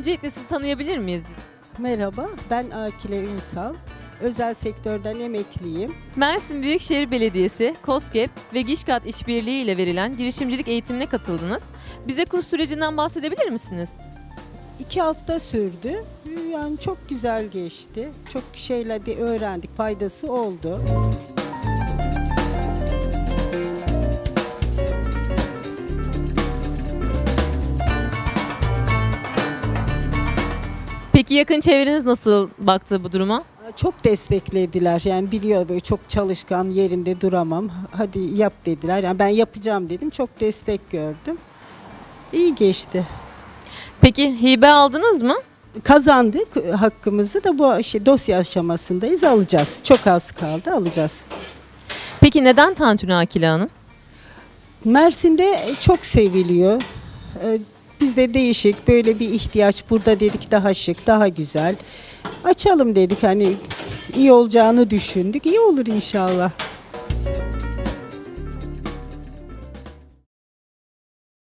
sizi tanıyabilir miyiz biz? Merhaba, ben Akile Ünsal. Özel sektörden emekliyim. Mersin Büyükşehir Belediyesi, KOSGEB ve Gişkat İşbirliği ile verilen girişimcilik eğitimine katıldınız. Bize kurs sürecinden bahsedebilir misiniz? İki hafta sürdü. Yani çok güzel geçti. Çok şeyler de öğrendik, faydası oldu. Peki yakın çevreniz nasıl baktı bu duruma? Çok desteklediler. Yani biliyor böyle çok çalışkan, yerinde duramam. Hadi yap dediler. Yani ben yapacağım dedim. Çok destek gördüm. İyi geçti. Peki hibe aldınız mı? Kazandık hakkımızı da bu şey, dosya aşamasındayız. Alacağız. Çok az kaldı. Alacağız. Peki neden Tantuni Akile Hanım? Mersin'de çok seviliyor. Ee, Bizde değişik böyle bir ihtiyaç burada dedik daha şık, daha güzel. Açalım dedik hani iyi olacağını düşündük. İyi olur inşallah.